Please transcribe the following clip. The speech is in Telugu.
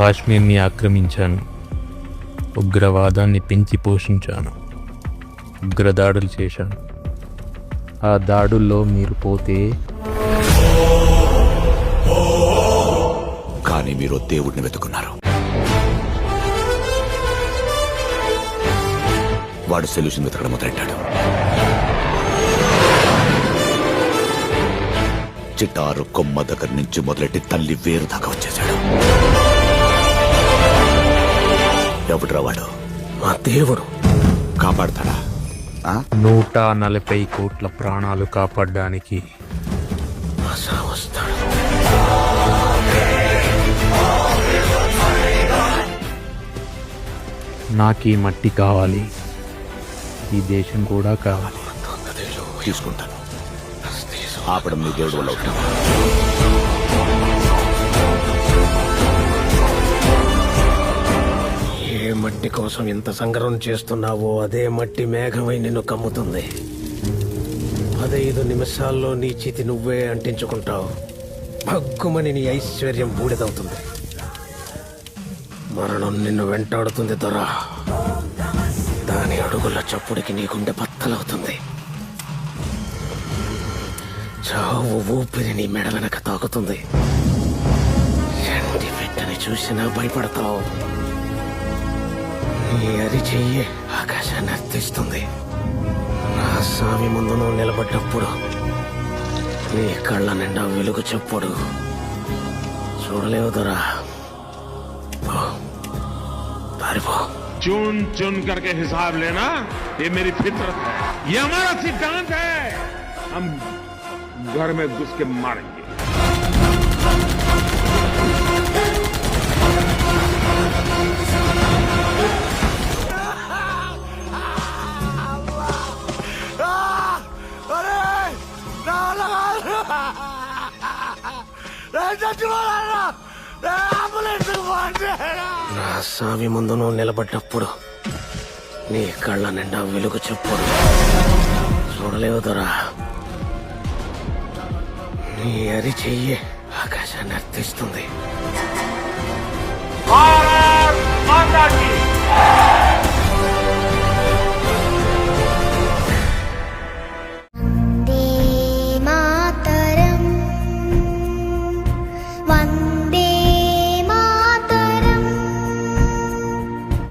కాశ్మీర్ని ఆక్రమించాను. ఉగ్రవాదాన్ని పెంచి పోషించాను. ఉగ్రదాడులు చేశాను. ఆ దాడుల్లో మీరు పోతే కానీ మీరు దేవుడిని వెతుకున్నారు. వాడు సొల్యూషన్ వెతకడం మొదలెట్టాడు. చిటారు కొమ్మ దగ్గర నుంచి మొదలెట్టి తల్లి వేరు దాకా వచ్చేశాడు. ఎవడురా వాడు? ఆ దేవుడు. కాపాడతాడా? నూట నలభై కోట్ల ప్రాణాలు కాపాడడానికి వస్తాడు. నాకు ఈ మట్టి కావాలి. ఈ దేశం కూడా కావాలి. తీసుకుంటాను. ఆపడం నీ దేవుడు వల్ల మట్టి కోసం ఇంత సంగ్రహం చేస్తున్నావో అదే మట్టి మేఘమై నిన్ను కమ్ముతుంది. పదైదు నిమిషాల్లో నీ చితి నువ్వే అంటించుకుంటావు. భగ్గుమని నీ ఐశ్వర్యం బూడిదవుతుంది. మరణం నిన్ను వెంటాడుతుంది దొరా. దాని అడుగుల చప్పుడికి నీ గుండె బత్తలవుతుంది చావు ఊపిరి నీ మెడ వెనక తాకుతుంది. ఎండి చూసినా భయపడతావు. నీ అరి చెయ్యి ఆకాశాన్ని అర్థిస్తుంది నా స్వామి ముందు నువ్వు నిలబడ్డప్పుడు నీ కళ్ళ నిండా వెలుగు చెప్పుడు చూడలేవు దొరా పో. పారిపో चुन चुन करके हिसाब लेना ये मेरी फितरत है ये हमारा सिद्धांत है हम घर में घुस के मारेंगे రాసావి ముందు నువ్వు నిలబడ్డప్పుడు నీ కళ్ళ నిండా వెలుగు చెప్పు చూడలేవు దొరా. నీ అరి చెయ్యి ఆకాశాన్ని అర్థిస్తుంది.